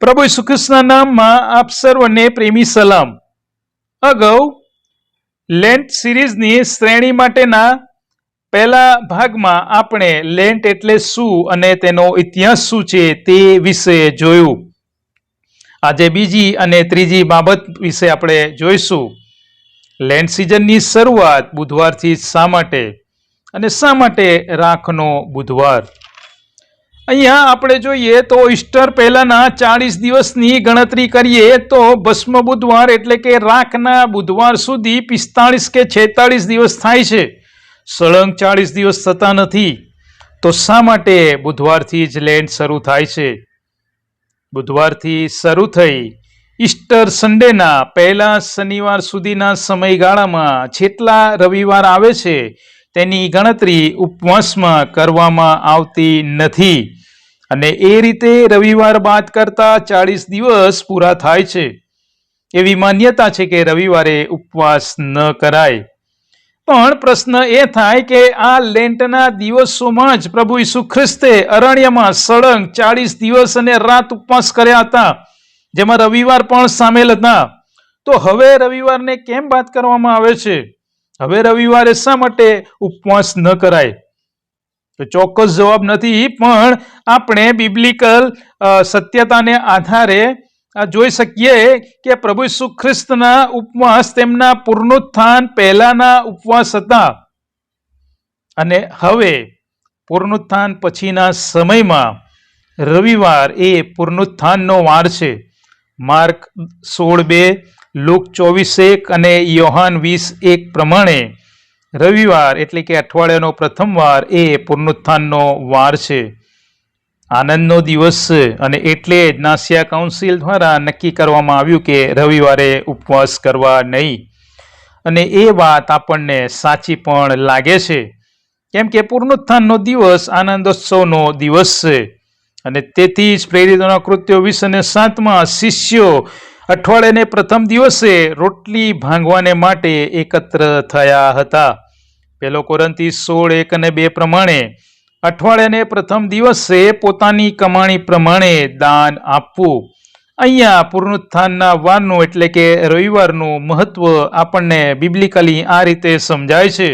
પ્રભુ ઈસુખ્રિસ્તના નામમાં આપ સર્વને પ્રેમી સલામ. અગાઉ લેન્ટ સિરીઝની શ્રેણી માટેના પહેલા ભાગમાં આપણે લેન્ટ એટલે શું અને તેનો ઇતિહાસ શું છે તે વિશે જોયું. આજે બીજી અને ત્રીજી બાબત વિશે આપણે જોઈશું. લેન્ટ સિઝનની શરૂઆત બુધવારથી શા માટે અને શા માટે રાખનો બુધવાર? અહીંયા આપણે જોઈએ તો ઈસ્ટર પહેલાના ચાળીસ દિવસની ગણતરી કરીએ તો ભસ્મ બુધવાર એટલે કે રાખના બુધવાર સુધી પિસ્તાળીસ કે છેતાળીસ દિવસ થાય છે. સળંગ ચાળીસ દિવસ થતા નથી. તો શા માટે બુધવારથી જ લેન્ડ શરૂ થાય છે? બુધવારથી શરૂ થઈ ઈસ્ટર સન્ડેના પહેલા શનિવાર સુધીના સમયગાળામાં જેટલા રવિવાર આવે છે તેની ગણતરી ઉપવાસમાં કરવામાં આવતી નથી. અને એ રીતે રવિવાર બાદ કરતા ચાળીસ દિવસ પૂરા થાય છે. એવી માન્યતા છે કે રવિવારે ઉપવાસ ન કરાય. પણ પ્રશ્ન એ થાય કે આ લેન્ટના દિવસોમાં જ પ્રભુ ઈસુ ખ્રિસ્તે અરણ્યમાં સળંગ ચાળીસ દિવસ અને રાત ઉપવાસ કર્યા હતા, જેમાં રવિવાર પણ સામેલ હતા. તો હવે રવિવારને કેમ બાદ કરવામાં આવે છે? હવે રવિવારે શા માટે ઉપવાસ ન કરાય? તો ચોક્કસ જવાબ નથી, પણ આપણે બિબ્લિકલ સત્યતાને આધારે આ જોઈ શકીએ કે પ્રભુ ઈસુ ખ્રિસ્તના ઉપવાસ તેમના પૂર્ણોત્થાન પહેલાના ઉપવાસ હતા. અને હવે પૂર્ણોત્થાન પછીના સમયમાં રવિવાર એ પૂર્ણોત્થાનનો વાર છે. માર્ક સોળ બે લુક ચોવીસ એક અને યોહાન વીસ એક પ્રમાણે રવિવાર એટલે કે અઠવાડિયાનો પ્રથમ વાર એ પુનરુત્થાનનો વાર છે. આનંદનો દિવસ છે અને એટલે જ નાસિયા કાઉન્સિલ દ્વારા નક્કી કરવામાં આવ્યું કે રવિવારે ઉપવાસ કરવા નહીં. અને એ વાત આપણને સાચી પણ લાગે છે. કેમ કે પૂર્ણોત્થાનનો દિવસ આનંદોત્સવનો દિવસ છે. અને તેથી જ પ્રેરિતોના કૃત્યો વીસ અને સાતમાં શિષ્યો અઠવાડિયાને પ્રથમ દિવસે રોટલી ભાંગવાને માટે એકત્ર થયા હતા. પેલો કોરંતી સોળ એક અને બે પ્રમાણે અઠવાડિયાને પ્રથમ દિવસે પોતાની કમાણી પ્રમાણે દાન આપવું. અહીંયા પૂર્ણોત્થાનના વારનું એટલે કે રવિવારનું મહત્વ આપણને બિબ્લિકલી આ રીતે સમજાય છે.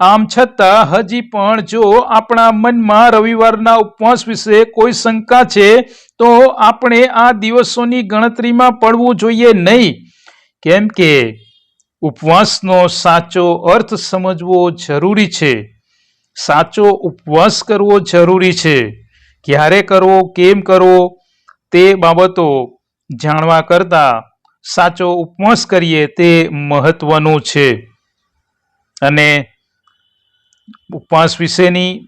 આમ છતાં હજી પણ જો આપણા મનમાં રવિવારના ઉપવાસ વિશે કોઈ શંકા છે, તો આપણે આ દિવસોની ગણતરીમાં પડવું જોઈએ નહીં. કેમ કે ઉપવાસનો સાચો અર્થ સમજવો જરૂરી છે. સાચો ઉપવાસ કરવો જરૂરી છે. ક્યારે કરવો, કેમ કરવો, તે બાબતો જાણવા કરતાં સાચો ઉપવાસ કરીએ તે મહત્વનું છે. અને ઉપવાસ વિશેની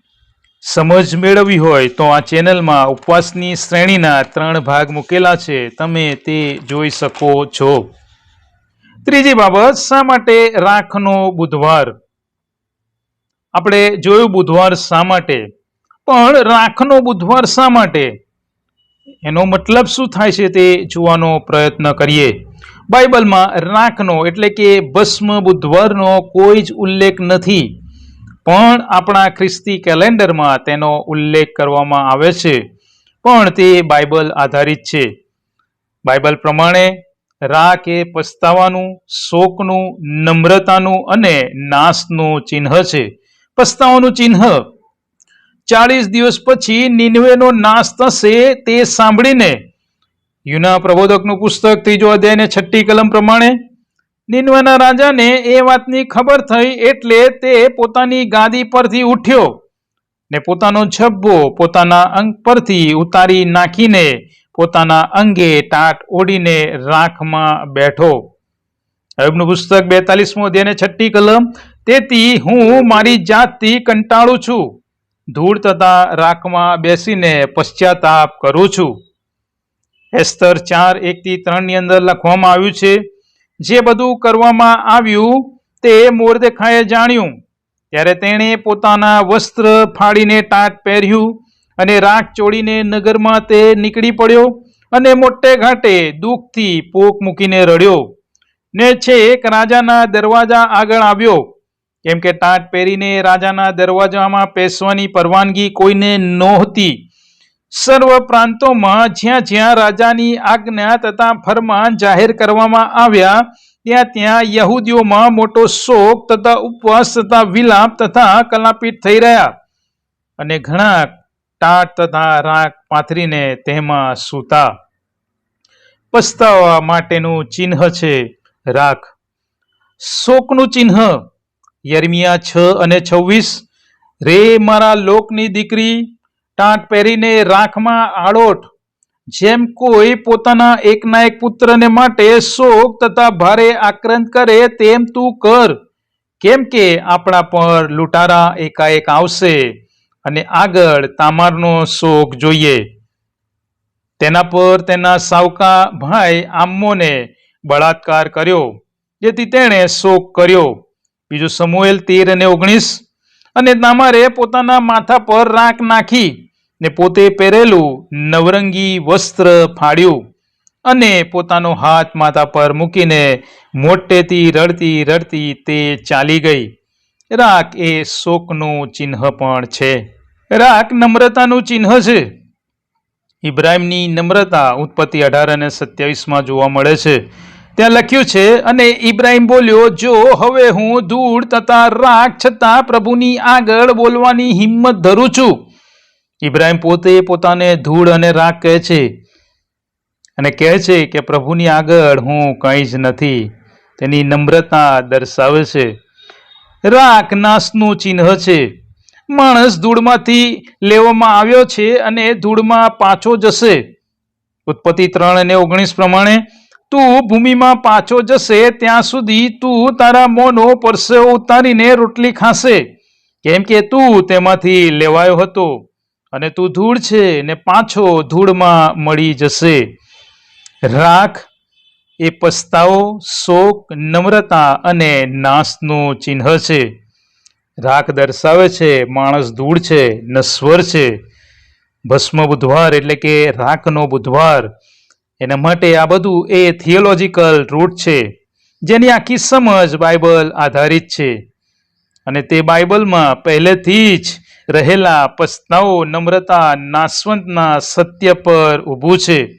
સમજ મેળવવી હોય તો આ ચેનલમાં ઉપવાસની શ્રેણીના ત્રણ ભાગ મૂકેલા છે. તમે તે જોઈ શકો છો. ત્રીજી બાબત, શા માટે રાખનો બુધવાર? આપણે જોયું બુધવાર શા માટે? પણ રાખનો બુધવાર શા માટે? એનો મતલબ શું થાય છે તે જોવાનો પ્રયત્ન કરીએ. બાઇબલમાં રાખનો એટલે કે ભસ્મ બુધવારનો કોઈ જ ઉલ્લેખ નથી. પણ આપણા ખ્રિસ્તી કેલેન્ડરમાં તેનો ઉલ્લેખ કરવામાં આવે છે. પણ તે બાઇબલ આધારિત છે. બાઇબલ પ્રમાણે રાખ એ પસ્તાવાનું, શોકનું, નમ્રતાનું અને નાશનું ચિહ્ન છે. પસ્તાવાનું ચિહ્ન. ચાળીસ દિવસ પછી નિનવેનો નાશ થશે તે સાંભળીને યુના પ્રબોધકનું પુસ્તક ત્રીજો અધ્યાયને છઠ્ઠી કલમ પ્રમાણે નિનવાના રાજાને એ વાતની ખબર થઈ એટલે તે પોતાની ગાદી પરથી ઉઠ્યો ને પોતાનો છબ્બો પોતાના અંગ પરથી ઉતારી નાખીને પોતાના અંગે ટાટ ઓડીને રાખમાં બેઠો. અયુબનું પુસ્તક બેતાલીસમો અધ્યાયને છઠ્ઠી કલમ, તેથી હું મારી જાતથી કંટાળું છું. ધૂળ તથા રાખમાં બેસીને પશ્ચાતાપ કરું છું. એસ્તર ચાર એકથી ત્રણની અંદર લખવામાં આવ્યું છે જે બધું કરવામાં આવ્યું તે મોરદેખાએ જાણ્યું. ત્યારે તેણે પોતાના વસ્ત્ર ફાડીને ટાટ પહેર્યું અને રાખ ચોડીને નગરમાં તે નીકળી પડ્યો અને મોટે ઘાટે દુઃખથી પોક મૂકીને રડ્યો. ને છેક રાજાના દરવાજા આગળ આવ્યો. કેમ કે ટાટ પહેરીને રાજાના દરવાજામાં પેસવાની પરવાનગી કોઈને નહોતી. સર્વ પ્રાંતોમાં જ્યાં જ્યાં રાજાની આજ્ઞા તથા ફરમાન જાહેર કરવામાં આવ્યા, ત્યાં ત્યાં યહૂદીઓમાં મોટો શોક તથા ઉપવાસ તથા વિલાપ તથા કલાપીઠ થઈ રહ્યા અને ઘણા ટાટ તથા રાખ પાથરીને તેમાં સૂતા. પસ્તાવા માટેનું ચિહ્ન છે રાખ. શોકનું ચિહ્ન, યર્મિયા છ અને છવ્વીસ, રે મારા લોકની દીકરી ટાટ પહેરીને રાખમાં આડોટ. જેમ કોઈ પોતાના એકના એક પુત્રને માટે શોક તથા ભારે આક્રંદ કરે તેમ તું કર. કેમ કે આપણા પર લૂંટારા એકાએક આવશે અને આગળ તામારનો શોક જોઈએ. તેના પર તેના સાવકા ભાઈ આમ્મોને બળાત્કાર કર્યો, જેથી તેણે શોક કર્યો. બીજું સમુએલ તેર અને ઓગણીસ અને તામારે પોતાના માથા પર રાખ નાખી. ને પોતે પહેરેલું નવરંગી વસ્ત્ર ફાડ્યું અને પોતાનો હાથ માથા પર મૂકીને મોટેથી રડતી રડતી તે ચાલી ગઈ. રાખ એ શોકનું ચિહ્ન પણ છે. રાખ નમ્રતાનું ચિહ્ન છે. ઇબ્રાહિમની નમ્રતા ઉત્પત્તિ અઢાર અને સત્યાવીસમાં જોવા મળે છે. ત્યાં લખ્યું છે, અને ઇબ્રાહિમ બોલ્યો, જો હવે હું ધૂળ તથા રાખ છતાં પ્રભુની આગળ બોલવાની હિંમત ધરું છું ઇબ્રાહિમ પોતે પોતાને ધૂળ અને રાખ કહે છે અને કહે છે કે પ્રભુની આગળ હું કંઈ જ નથી. તેની નમ્રતા દર્શાવે છે. રાખ નાશનું ચિહ્ન છે. માણસ ધૂળમાંથી લેવામાં આવ્યો છે અને ધૂળમાં પાછો જશે. ઉત્પત્તિ ત્રણ અને ઓગણીસ પ્રમાણે, તું ભૂમિમાં પાછો જશે, ત્યાં સુધી તું તારા મોનો પરસેવો ઉતારીને રોટલી ખાશે. કેમ કે તું તેમાંથી લેવાયો હતો. અને તું ધૂળ છે ને પાછો ધૂળમાં મળી જશે. રાખ એ પસ્તાવો, શોક, નમ્રતા અને નાશનું ચિહ્ન છે. રાખ દર્શાવે છે માણસ ધૂળ છે નશ્વર છે. ભસ્મ બુધવાર એટલે કે રાખનો બુધવાર. એના માટે આ બધું એ થિયોલોજીકલ રૂટ છે, જેની આખી સમજ બાઇબલ આધારિત છે. અને તે બાઇબલમાં પહેલેથી જ રહેલા પસ્તાવો નમ્રતા નાશવંતના સત્ય પર ઊભું છે.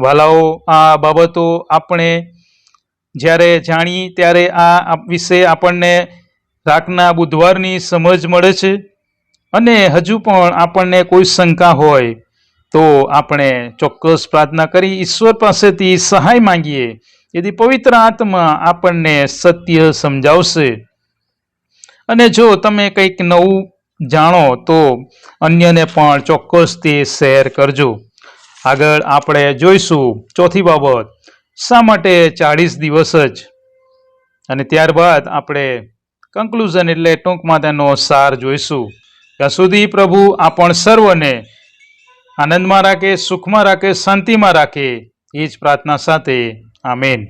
વાલાઓ, આ બાબતો આપણે જ્યારે જાણી ત્યારે આ વિશે આપણને રાખના બુધવારની સમજ મળે છે અને હજુ પણ આપણને કોઈ શંકા હોય તો આપણે ચોક્કસ પ્રાર્થના કરી ઈશ્વર પાસેથી સહાય માંગીએ. જેથી પવિત્ર આત્મા આપણને સત્ય સમજાવશે. અને જો તમે કંઈક નવું જાણો તો અન્યને પણ ચોક્કસ તે શેર કરજો. આગળ આપણે જોઈશું ચોથી બાબત. શા માટે ચાળીસ દિવસ જ? અને ત્યારબાદ આપણે કન્ક્લુઝન એટલે ટૂંકમાં તેનો સાર જોઈશું. ત્યાં સુધી પ્રભુ આપણ સર્વને આનંદમાં રાખે, સુખમાં રાખે, શાંતિમાં રાખે. એ જ પ્રાર્થના સાથે. આમેન.